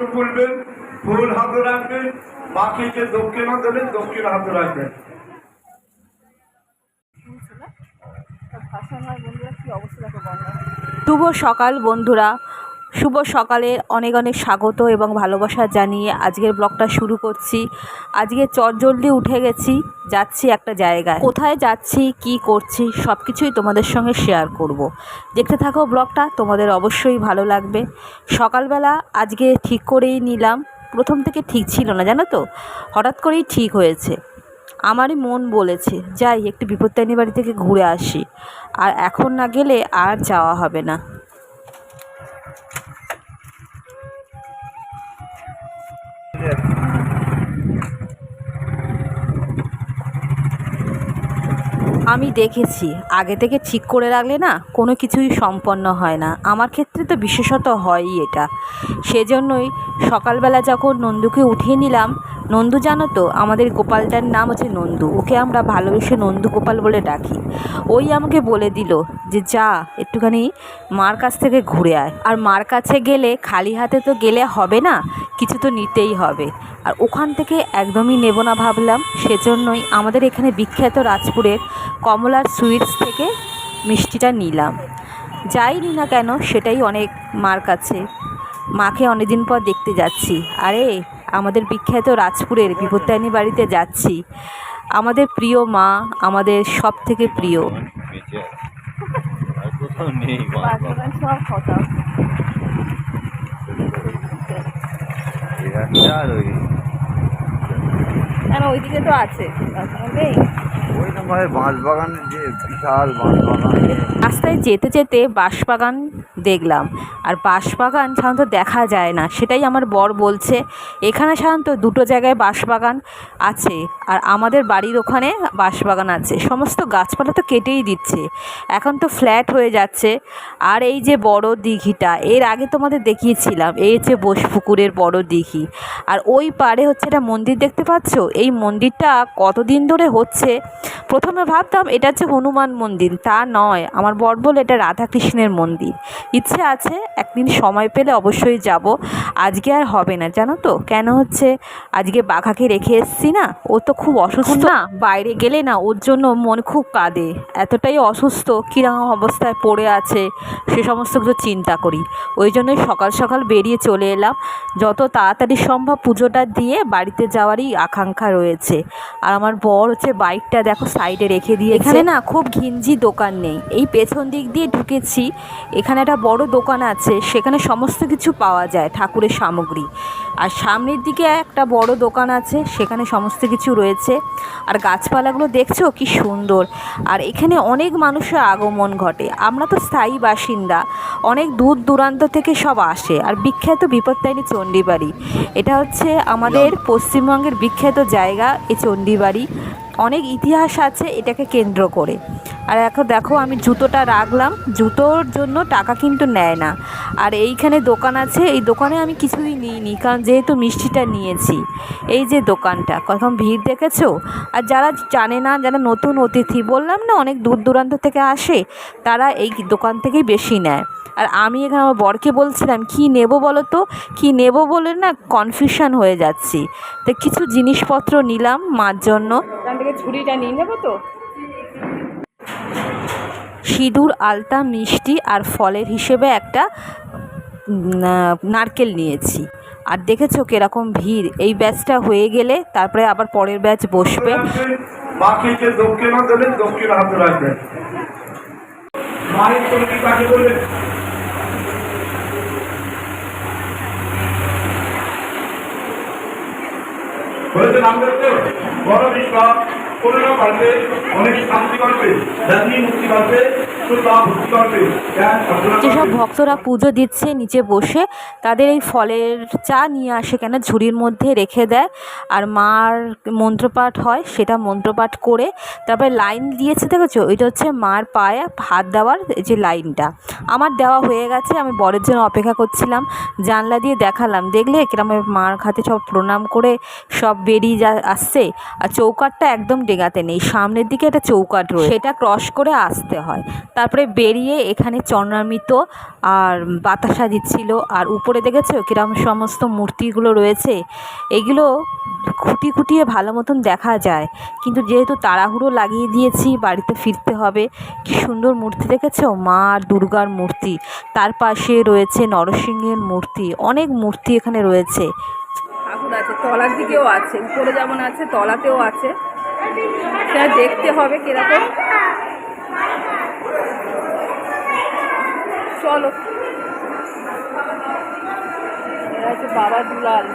খুলবেন ফুল হাতে রাখবেন বাকিকে দক্ষিণা দেবেন দক্ষিণ হাতে রাখবেন। শুভ সকাল বন্ধুরা। শুভ সকালে অনেক অনেক স্বাগত এবং ভালোবাসা জানিয়ে আজকের ব্লগটা শুরু করছি। আজকে চটজলদি উঠে গেছি, যাচ্ছি একটা জায়গায়। কোথায় যাচ্ছি, কি করছি সব কিছুই তোমাদের সঙ্গে শেয়ার করব। দেখতে থাকো ব্লগটা, তোমাদের অবশ্যই ভালো লাগবে। সকালবেলা আজকে ঠিক করেই নিলাম। প্রথম থেকে ঠিক ছিল না, জানো তো? হঠাৎ করেই ঠিক হয়েছে। আমারই মন বলেছে, যাই, একটু বিপত্তানি বাড়ি থেকে ঘুরে আসি। আর এখন না গেলে আর যাওয়া হবে না। আমি দেখেছি, আগে থেকে ঠিক করে রাখলে না কোনো কিছুই সম্পন্ন হয় না। আমার ক্ষেত্রে তো বিশেষত হয়ই এটা। সেজন্যই সকালবেলা যখন নন্দুকে উঠিয়ে নিলাম নন্দু জানো তো, আমাদের গোপালটার নাম হচ্ছে নন্দু। ওকে আমরা ভালোবেসে নন্দু গোপাল বলে ডাকি। ওই আমাকে বলে দিল যে, যা, একটুখানি মার কাছ থেকে ঘুরে আয়। আর মার কাছে গেলে, খালি হাতে তো গেলে হবে না, কিছু তো নিতেই হবে। আর ওখান থেকে একদমই নেব না ভাবলাম। সেজন্যই আমাদের এখানে বিখ্যাত রাজপুরের কমলার সুইটস থেকে মিষ্টিটা নিলাম। যাই নি না কেন, সেটাই অনেক মার কাছে। মাকে অনেকদিন পর দেখতে যাচ্ছি। আরে আমাদের বিখ্যাত রাজপুরের বিপত্তায়নী বাড়িতে যাচ্ছি। আমাদের প্রিয় মা আমাদের সব থেকে প্রিয় ওইদিকে তো আছে। রাস্তায় যেতে যেতে বাঁশবাগান দেখলাম। আর বাঁশবাগান সাধারণত দেখা যায় না, সেটাই আমার বর বলছে। এখানে সাধারণত দুটো জায়গায় বাঁশবাগান আছে, আর আমাদের বাড়ির ওখানে বাঁশবাগান আছে। সমস্ত গাছপালা তো কেটেই দিচ্ছে। এখন তো ফ্ল্যাট হয়ে যাচ্ছে। আর এই যে বড় দিঘিটা, এর আগে তোমাদের দেখিয়েছিলাম, এই হচ্ছে বোসপুকুরের বড় দিঘি। আর ওই পারে হচ্ছে একটা মন্দির দেখতে পাচ্ছ? এই মন্দিরটা কতদিন ধরে হচ্ছে? প্রথমে ভাবতাম এটা হচ্ছে হনুমান মন্দির, তা নয়। আমার বর বলে এটা রাধাকৃষ্ণের মন্দির। ইচ্ছে আছে একদিন সময় পেলে অবশ্যই যাব। আজকে আর হবে না জানো তো? কেন হচ্ছে? আজকে বাঘাকে রেখে এসছি না? ও তো খুব অসুস্থ। না। বাইরে গেলে না ওর জন্য মন খুব কাঁদে। এতটাই অসুস্থ কীরকম অবস্থায় পড়ে আছে সে সমস্ত কিছু চিন্তা করি। ওই জন্যই সকাল সকাল বেরিয়ে চলে এলাম। যত তাড়াতাড়ি সম্ভব পুজোটা দিয়ে বাড়িতে যাওয়ারই আকাঙ্ক্ষা রয়েছে। আর আমার বর হচ্ছে বাইকটা দেখো সাইডে রেখে দিয়ে এখানে না খুব ঘিঞ্জি দোকান নেই। এই পেছন দিক দিয়ে ঢুকেছি। এখানে একটা বড় দোকান আছে সেখানে সমস্ত কিছু পাওয়া যায় ঠাকুরের সামগ্রী। আর সামনের দিকে একটা বড় দোকান আছে সেখানে সমস্ত কিছু রয়েছে। আর গাছপালাগুলো দেখছ কি সুন্দর। আর এখানে অনেক মানুষের আগমন ঘটে। আমরা তো স্থায়ী বাসিন্দা। অনেক দূর দূরান্ত থেকে সব আসে। আর বিখ্যাত বিপত্তায়নী চণ্ডীবাড়ি। এটা হচ্ছে আমাদের পশ্চিমবঙ্গের বিখ্যাত জায়গা এই চণ্ডীবাড়ি। অনেক ইতিহাস আছে এটাকে কেন্দ্র করে। আর এখন দেখো আমি জুতোটা রাখলাম, জুতোর জন্য টাকা কিন্তু নেয় না। আর এইখানে দোকান আছে, এই দোকানে আমি কিছুই নিইনি, কারণ যেহেতু মিষ্টিটা নিয়েছি, এই যে দোকানটা, কখন ভিড় দেখেছ? আর যারা জানে না, যারা নতুন অতিথি, বললাম না অনেক দূর দূরান্ত থেকে আসে, তারা এই দোকান থেকেই বেশি নেয়। আর আমি এখানে আমার বরকে বলছিলাম, কি নেব বলো তো? কী নেব বলে না কনফিউশন হয়ে যাচ্ছি। তো কিছু জিনিসপত্র নিলাম মার জন্য। থেকে ছুরিটা নিয়ে নেব তো? সিঁদুর আলতা মিষ্টি আর ফলের হিসেবে একটা নারকেল নিয়েছি। আর দেখেছ কীরকম ভিড়? এই ব্যাচটা হয়ে গেলে তারপরে আবার পরের ব্যাচ বসবে। দক্ষিণা হাতে রাখবেন মায়ের তুমি কাকে বলবেন হয়েছে নাম করতে বড় বিশ্বাস করোনা পারবে অনেক শান্তি পারবে জাতি মুক্তি পারবে যেসব ভক্তরা পুজো দিচ্ছে নিচে বসে, তাদের এই ফলের চা নিয়ে আসে কেন? ঝুড়ির মধ্যে রেখে দেয়। আর মার মন্ত্রপাঠ হয়, সেটা মন্ত্রপাঠ করে তারপরে লাইন দিয়েছে, দেখেছ? ওইটা হচ্ছে মার পায়ে হাত দেওয়ার যে লাইনটা। আমার দেওয়া হয়ে গেছে, আমি বরের জন্য অপেক্ষা করছিলাম, জানলা দিয়ে দেখালাম। দেখলে কিরম মার হাতে সব প্রণাম করে সব বেরিয়ে যা, আসছে। আর চৌকাটটা একদম ডেগাতে নেই, সামনের দিকে একটা চৌকাট রয়েছে। সেটা ক্রস করে আসতে হয়। তারপরে বেরিয়ে এখানে চরণামৃত আর বাতাসা দিচ্ছিল। আর উপরে দেখেছ কিরম সমস্ত মূর্তিগুলো রয়েছে? এগুলো খুঁটি খুঁটিয়ে ভালো মতন দেখা যায়। কিন্তু যেহেতু তাড়াহুড়ো লাগিয়ে দিয়েছি, বাড়িতে ফিরতে হবে। কি সুন্দর মূর্তি দেখেছ? মা আর দুর্গার মূর্তি। তার পাশে রয়েছে নরসিংহের মূর্তি। অনেক মূর্তি এখানে রয়েছে। ঠাকুর আছে, তলার দিকেও আছে। উপরে যেমন আছে, তলাতেও আছে। দেখতে হবে কীরকম। চলো। বাবা দুলাল।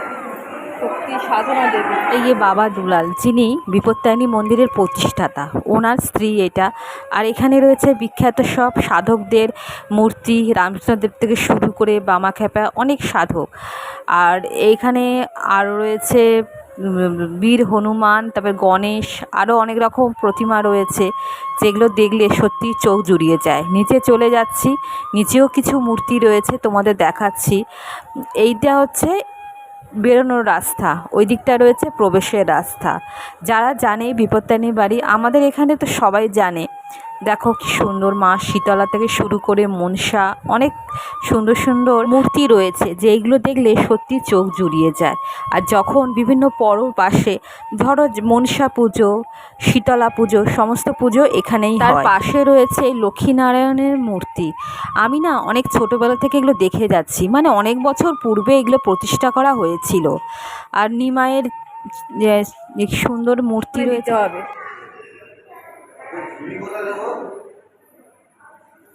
এই যে বাবা দুলাল, যিনি বিপত্তায়নী মন্দিরের প্রতিষ্ঠাতা, ওনার স্ত্রী এটা। আর এখানে রয়েছে বিখ্যাত সব সাধকদের মূর্তি রামকৃষ্ণদেব থেকে শুরু করে বামাখ্যাপা অনেক সাধক। আর এইখানে আরও রয়েছে বীর হনুমান, তারপর গণেশ আরও অনেক রকম প্রতিমা রয়েছে, যেগুলো দেখলে সত্যি চোখ জুড়িয়ে যায়। নিচে চলে যাচ্ছি, নিচেও কিছু মূর্তি রয়েছে তোমাদের দেখাচ্ছি। এইটা হচ্ছে বেরোনোর রাস্তা, ওই দিকটা রয়েছে প্রবেশের রাস্তা। যারা জানে বিপত্তানি বাড়ি আমাদের এখানে তো সবাই জানে। দেখো কি সুন্দর মা শীতলা থেকে শুরু করে মনসা অনেক সুন্দর সুন্দর মূর্তি রয়েছে যেইগুলো দেখলে সত্যি চোখ জুড়িয়ে যায়। আর যখন বিভিন্ন পরব আসে ধরো মনসা পুজো শীতলা পুজো সমস্ত পুজো এখানেই তার পাশে রয়েছে লক্ষ্মীনারায়ণের মূর্তি। আমি না অনেক ছোটোবেলা থেকে এগুলো দেখে যাচ্ছি মানে অনেক বছর পূর্বে এগুলো প্রতিষ্ঠা করা হয়েছিল। আর নিমায়ের সুন্দর মূর্তি রয়েছে। হবে।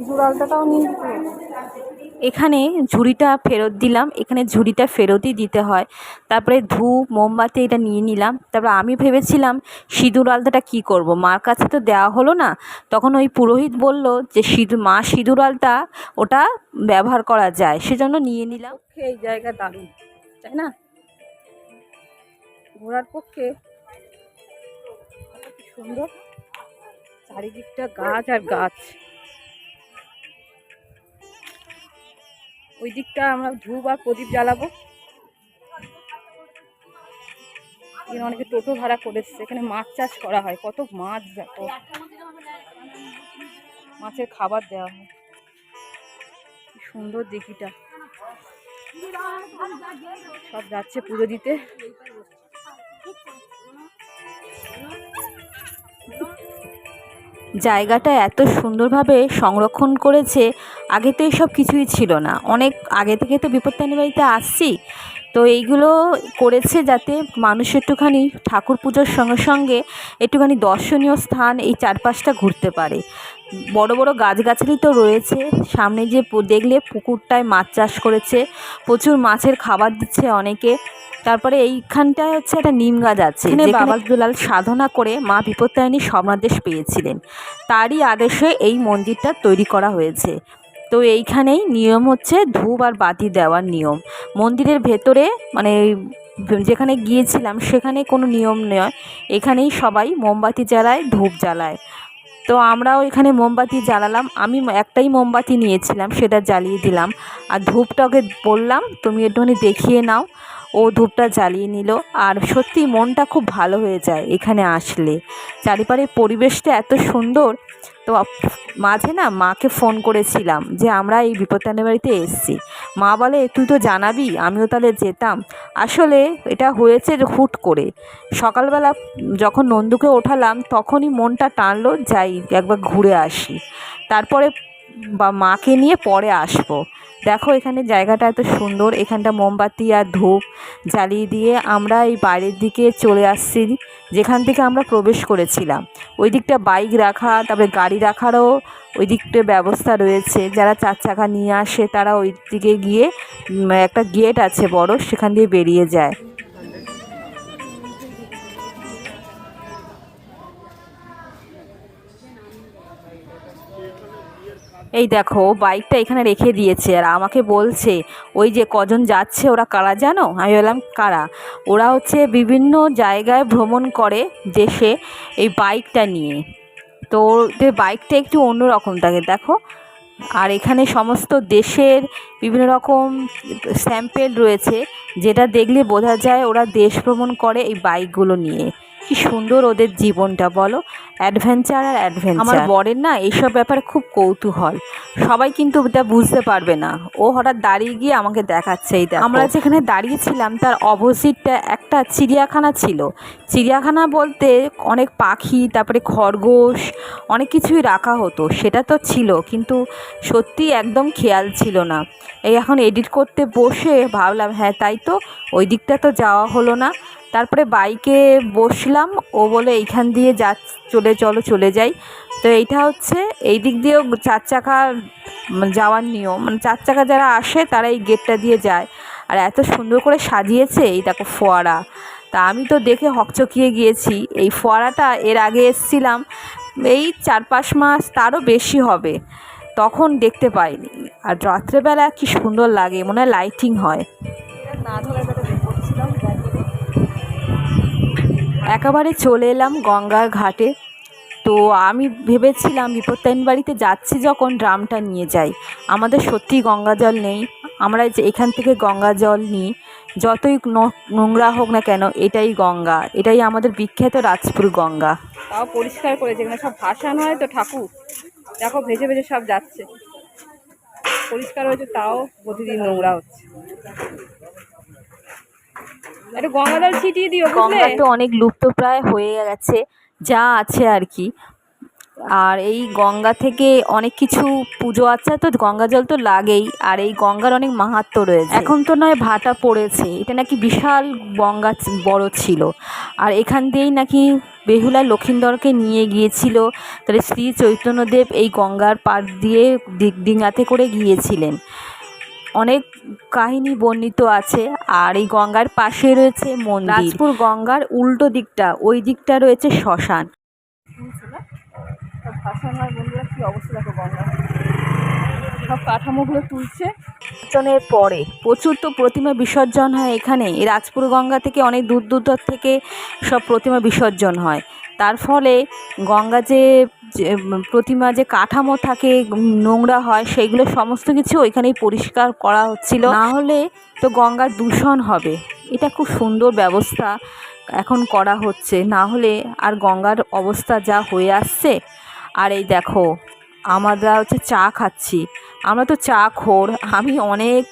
সিঁদুর আলতাটাও নিয়ে এখানে ঝুড়িটা ফেরত দিলাম। এখানে ঝুড়িটা ফেরতই দিতে হয়। তারপরে ধূপ মোমবাতি এটা নিয়ে নিলাম। তারপরে আমি ভেবেছিলাম সিঁদুর আলতাটা কী করব? মার কাছে তো দেওয়া হলো না। তখন ওই পুরোহিত বলল যে সিঁদুর মা সিঁদুর আলতা ওটা ব্যবহার করা যায়। সেজন্য নিয়ে নিলাম। এই জায়গা দারুণ তাই না? ঘোরার পক্ষে সুন্দর। চারিদিকটা গাছ আর গাছ। ওই দিকটা আমরা ধূপ আর প্রদীপ জ্বালাবো। এখানে অনেকে টোটো ভাড়া করেছে এখানে মাছ চাষ করা হয়। কত মাছ দেখো মাছের খাবার দেওয়া হয়। সুন্দর দিঘিটা। সব যাচ্ছে পুজো দিতে। জায়গাটা এত সুন্দরভাবে সংরক্ষণ করেছে, আগে তো এসব কিছুই ছিল না। অনেক আগে থেকে তো বিপত্তানি বাড়িতে আসছি। তো এইগুলো করেছে যাতে মানুষ একটুখানি ঠাকুর পুজোর সঙ্গে সঙ্গে একটুখানি দর্শনীয় স্থান এই চারপাশটা ঘুরতে পারে। বড় বড় গাছগাছালি তো রয়েছে। সামনে যে দেখলে পুকুরটায় মাছ চাষ করেছে। প্রচুর মাছের খাবার দিচ্ছে অনেকে। তারপরে এইখানটায় হচ্ছে একটা নিম গাছ আছে বাবা দুলাল সাধনা করে মা বিপত্তায়নী স্বর্ণাদেশ পেয়েছিলেন। তারই আদেশে এই মন্দিরটা তৈরি করা হয়েছে। তো এইখানেই নিয়ম হচ্ছে ধূপ আর বাতি দেওয়ার নিয়ম। মন্দিরের ভেতরে মানে যেখানে গিয়েছিলাম সেখানে কোনো নিয়ম নয়। এখানেই সবাই মোমবাতি জ্বালায়, ধূপ জ্বালায়। তো আমরাও এখানে মোমবাতি জ্বালালাম। আমি একটাই মোমবাতি নিয়েছিলাম, সেটা জ্বালিয়ে দিলাম। আর ধূপটাকে বললাম, তুমি একটুখানি দেখিয়ে নাও। ও ধূপটা জ্বালিয়ে নিল। আর সত্যি মনটা খুব ভালো হয়ে যায় এখানে আসলে। চারিপাড়ের পরিবেশটা এত সুন্দর। তো মাঝে না মাকে ফোন করেছিলাম যে আমরা এই বিপত্তানি বাড়িতে এসেছি। মা বলে, তুই তো জানাবি, আমিও তাহলে যেতাম। আসলে এটা হয়েছে হুট করে। সকালবেলা যখন নন্দুকে ওঠালাম, তখনই মনটা টানলো, যাই, একবার ঘুরে আসি। তারপরে বা, মাকে নিয়ে পরে আসব। দেখো, এখানে জায়গাটা এত সুন্দর। এখানটা মোমবাতি আর ধূপ জ্বালিয়ে দিয়ে আমরা এই বাইরের দিকে চলে আসছি, যেখান থেকে আমরা প্রবেশ করেছিলাম। ওই দিকটা বাইক রাখা, তারপরে গাড়ি রাখারও ওই দিকটা ব্যবস্থা রয়েছে। যারা চার চাকা নিয়ে আসে, তারা ওই দিকে গিয়ে একটা গেট আছে বড়, সেখান দিয়ে বেরিয়ে যায়। এই দেখো বাইকটা এখানে রেখে দিয়েছে আর আমাকে বলছে, ওই যে কজন যাচ্ছে, ওরা কারা জানো? আমি বললাম, কারা? ওরা হচ্ছে বিভিন্ন জায়গায় ভ্রমণ করে দেশে এই বাইকটা নিয়ে। তো ওদের বাইকটা একটু অন্যরকম থাকে, দেখো। আর এখানে সমস্ত দেশের বিভিন্ন রকম স্যাম্পেল রয়েছে, যেটা দেখলে বোঝা যায় ওরা দেশ ভ্রমণ করে এই বাইকগুলো নিয়ে। কি সুন্দর ওদের জীবনটা বলো? অ্যাডভেঞ্চার আর অ্যাডভেঞ্চার আমার বরের না এইসব ব্যাপারে খুব কৌতূহল। সবাই কিন্তু এটা বুঝতে পারবে না। ও হঠাৎ দাঁড়িয়ে গিয়ে আমাকে দেখাচ্ছে এই দেখো। আমরা যেখানে দাঁড়িয়েছিলাম তার অপোজিটটা একটা চিড়িয়াখানা ছিল। চিড়িয়াখানা বলতে অনেক পাখি তারপরে খরগোশ অনেক কিছুই রাখা হতো। সেটা তো ছিল কিন্তু সত্যি একদম খেয়াল ছিল না। এই এখন এডিট করতে বসে ভাবলাম হ্যাঁ তাই তো ওই দিকটা তো যাওয়া হলো না। তারপরে বাইকে বসলাম, ও বলে, এইখান দিয়ে যা, চলে চলো, চলে যাই। তো এইটা হচ্ছে, এই দিক দিয়েও চার চাকা যাওয়ার নিয়ম। মানে চার চাকা যারা আসে তারা এই গেটটা দিয়ে যায়। আর এত সুন্দর করে সাজিয়েছে, এই দেখো ফোয়ারা। তা আমি তো দেখে হকচকিয়ে গিয়েছি। এই ফোয়ারাটা এর আগে এসছিলাম, এই চার পাঁচ মাস তারও বেশি হবে। তখন দেখতে পাইনি। আর রাত্রেবেলা কি সুন্দর লাগে, মনে হয় লাইটিং হয়। একেবারে চলে এলাম গঙ্গার ঘাটে। তো আমি ভেবেছিলাম বিপত্তাইন বাড়িতে যাচ্ছি যখন ড্রামটা নিয়ে যাই। আমাদের সত্যি গঙ্গা জল নেই। আমরা যে এখান থেকে গঙ্গা জল নিই, যতই নোংরা হোক না কেন, এটাই গঙ্গা। এটাই আমাদের বিখ্যাত রাজপুর গঙ্গা। তাও পরিষ্কার করে যেখানে সব ভাসানো হয় তো ঠাকুর। দেখো ভেজে ভেজে সব যাচ্ছে। পরিষ্কার হয়েছে, তাও প্রতিদিন নোংরা হচ্ছে। একটু গঙ্গা জল ছিটিয়ে দিও গঙ্গা তো অনেক লুপ্তপ্রায় হয়ে গেছে যা আছে আর কি। আর এই গঙ্গা থেকে অনেক কিছু পুজো আছে তো গঙ্গা জল তো লাগেই আর এই গঙ্গার অনেক মাহাত্ম্য রয়েছে। এখন তো নয় ভাটা পড়েছে এটা নাকি বিশাল গঙ্গা বড় ছিল। আর এখান দিয়েই নাকি বেহুলা লক্ষিন্দরকে নিয়ে গিয়েছিল তাহলে শ্রী চৈতন্যদেব এই গঙ্গার পাড় দিয়ে ডি- ডিঙাতে করে গিয়েছিলেন। অনেক কাহিনী বর্ণিত আছে আর এই গঙ্গার পাশে রয়েছে মন্দির। রাজপুর গঙ্গার উল্টো দিকটা ওই দিকটা রয়েছে শ্মশান। কী অবস্থা দেখো গঙ্গা সব কাঠামোগুলো তুলছে। বিসর্জনের পরে প্রচুর তো প্রতিমা বিসর্জন হয় এখানে। এই রাজপুর গঙ্গা থেকে অনেক দূর দূর থেকে সব প্রতিমা বিসর্জন হয়। তার ফলে গঙ্গা যে প্রতিমা যে কাঠামো থাকে নোংরা হয় সেইগুলো সমস্ত কিছু ওইখানেই পরিষ্কার করা হচ্ছিল। না হলে তো গঙ্গার দূষণ হবে। এটা খুব সুন্দর ব্যবস্থা এখন করা হচ্ছে। না হলে আর গঙ্গার অবস্থা যা হয়ে আসছে, আর এই দেখো, আমরা হচ্ছে চা খাচ্ছি। আমরা তো চা খোর, আমি অনেক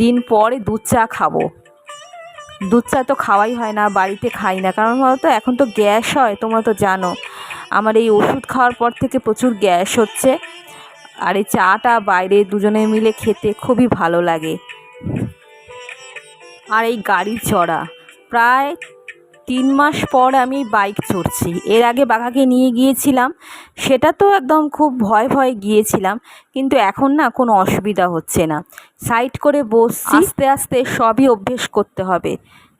দিন পরে দুধ চা খাব। দুধ চা তো খাওয়াই হয় না, বাড়িতে খাই না, কারণ তো এখন তো গ্যাস হয়, তোমরা তো জানো। আমার এই ওষুধ খাওয়ার পর থেকে প্রচুর গ্যাস হচ্ছে। আর এই চাটা বাইরে দুজনে মিলে খেতে খুবই ভালো লাগে। আর এই গাড়ি চড়া প্রায় তিন মাস পর আমি বাইক চড়ছি। এর আগে বাঘাকে নিয়ে গিয়েছিলাম সেটা তো একদম খুব ভয় ভয় গিয়েছিলাম কিন্তু এখন না কোনো অসুবিধা হচ্ছে না। সাইড করে বসছি আস্তে আস্তে সবই অভ্যেস করতে হবে।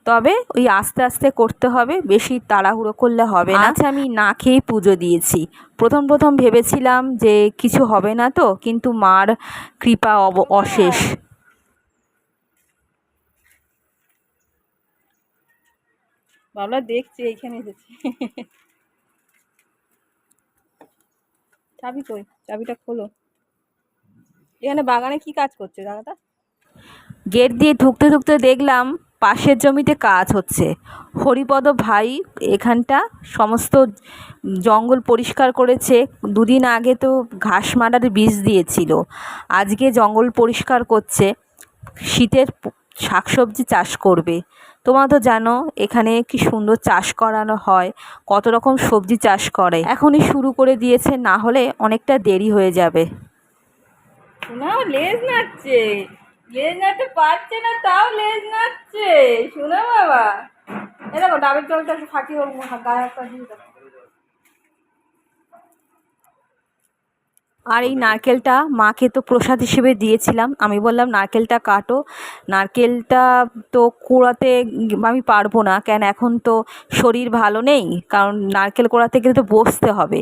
তবে ওই আস্তে আস্তে করতে হবে বেশি তাড়াহুড়ো করলে হবে না। আচ্ছা আমি না খেয়েই পুজো দিয়েছি। প্রথম প্রথম ভেবেছিলাম যে কিছু হবে না তো কিন্তু মার কৃপা অব অশেষ। বাবলা দেখছি এইখানে এসেছি চাবি কই? চাবিটা খোলো। এখানে বাগানে কি কাজ করছে দাদাটা গেট দিয়ে ঢুকতে ঢুকতে দেখলাম পাশের জমিতে কাজ হচ্ছে। হরিপদ ভাই এখানটা সমস্ত জঙ্গল পরিষ্কার করেছে। দুদিন আগে তো ঘাস মারার বীজ দিয়েছিল। আজকে জঙ্গল পরিষ্কার করছে। শীতের শাকসবজি চাষ করবে। তোমরা তো জানো এখানে কি সুন্দর চাষ করানো হয়, কত রকম সবজি চাষ করে। এখনই শুরু করে দিয়েছে, না হলে অনেকটা দেরি হয়ে যাবে। শোনাও লেজ লেজ না, তাও লেজ শোনা বাবা। এ দেখো, ডাবের জলটা একটু ওর গায়ে একটা দিয়ে আর এই নারকেলটা মাকে তো প্রসাদ হিসেবে দিয়েছিলাম। আমি বললাম, নারকেলটা কাটো। নারকেলটা তো কুড়াতে আমি পারব না, কেন এখন তো শরীর ভালো নেই। কারণ নারকেল কোড়াতে গেলে তো বসতে হবে।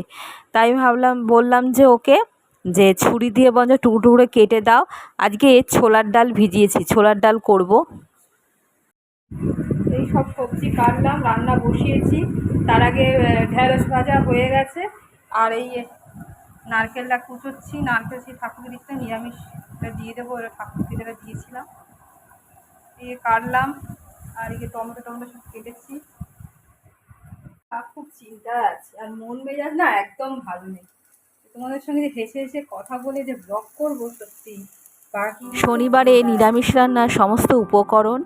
তাই ভাবলাম, বললাম যে ওকে, যে ছুরি দিয়ে বঞ্চ টুকরো টুকরো কেটে দাও। আজকে ছোলার ডাল ভিজিয়েছি, ছোলার ডাল করব। এই সব সবজি কাটলাম, রান্না বসিয়েছি। তার আগে ঢেঁড়স ভাজা হয়ে গেছে। আর এই নারকেলটা কুচোচ্ছি, নারকেল সেই ঠাকুর দিতে নিরামিষটা দিয়ে দেবো, ওরা ঠাকুর দিতে দিয়েছিলাম। দিয়ে কাটলাম, আর এই টমেটো টমেটো সব কেটেছি। আর খুব চিন্তা আছে, আর মন মেজাজ না একদম ভালো নেই। তোমাদের সঙ্গে হেসে হেসে কথা বলে যে ব্লগ করব সত্যি শনিবারে নিরামিষ রান্নার সমস্ত উপকরণ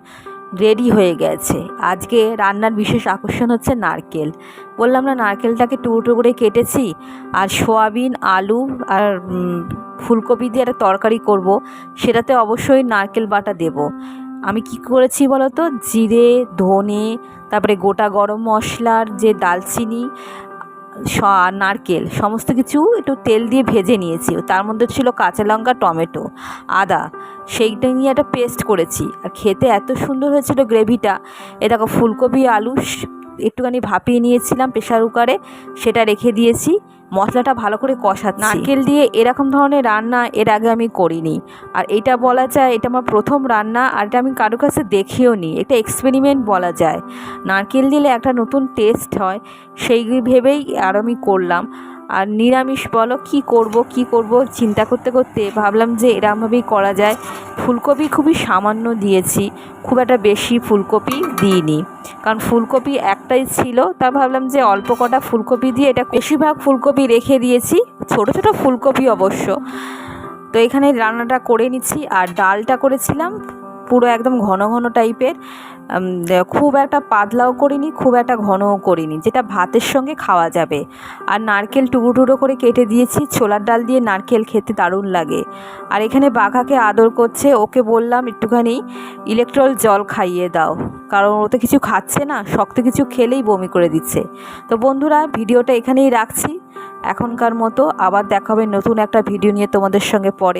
রেডি হয়ে গেছে। আজকে রান্নার বিশেষ আকর্ষণ হচ্ছে নারকেল। বললাম না, নারকেলটাকে টুকরো করে কেটেছি আর সোয়াবিন, আলু আর ফুলকপি দিয়ে একটা তরকারি করব। সেটাতে অবশ্যই নারকেল বাটা দেব। আমি কি করেছি বলো তো জিরে, ধনে, তারপরে গোটা গরম মশলার যে দালচিনি নারকেল, সমস্ত কিছু একটু তেল দিয়ে ভেজে নিয়েছি। তার মধ্যে ছিল কাঁচা লঙ্কা, টমেটো, আদা। সেইটা নিয়ে একটা পেস্ট করেছি। আর খেতে এত সুন্দর হয়েছিল গ্রেভিটা। এ দেখো, ফুলকপি, আলু, একটুখানি ভাপিয়ে নিয়েছিলাম প্রেশার কুকারে। সেটা রেখে দিয়েছি। মশলাটা ভালো করে কষাচ্ছি। নারকেল দিয়ে এরকম ধরনের রান্না এর আগে আমি করিনি। আর এটা বলা যায়, এটা আমার প্রথম রান্না, আর এটা আমি কারও কাছে দেখিও নি। এটা এক্সপেরিমেন্ট বলা যায়। নারকেল দিলে একটা নতুন টেস্ট হয়, সেই ভেবেই আর আমি করলাম। আর নিরামিষ বলো, কি করব কি করব? চিন্তা করতে করতে ভাবলাম যে এরমভাবেই করা যায়। ফুলকপি খুবই সামান্য দিয়েছি, খুব একটা বেশি ফুলকপি দিইনি। কারণ ফুলকপি একটাই ছিল, তা ভাবলাম যে অল্প কটা ফুলকপি দিয়ে এটা বেশিরভাগ ফুলকপি রেখে দিয়েছি, ছোট ছোট ফুলকপি অবশ্য। তো এখানে রান্নাটা করে নিচ্ছি, আর ডালটা করেছিলাম পুরো একদম ঘন ঘন টাইপের খুব একটা পাতলাও করিনি, খুব একটা ঘনও করিনি, যেটা ভাতের সঙ্গে খাওয়া যাবে। আর নারকেল টুকরো টুকরো করে কেটে দিয়েছি, ছোলার ডাল দিয়ে নারকেল খেতে দারুণ লাগে। আর এখানে বাঘাকে আদর করছে, ওকে বললাম একটুখানি ইলেকট্রল জল খাইয়ে দাও, কারণ ও তো কিছু খাচ্ছে না, শক্ত কিছু খেলেই বমি করে দিচ্ছে। তো বন্ধুরা, ভিডিওটা এখানেই রাখছি, এখনকার মতো আবার দেখা হবে নতুন একটা ভিডিও নিয়ে তোমাদের সঙ্গে পরে।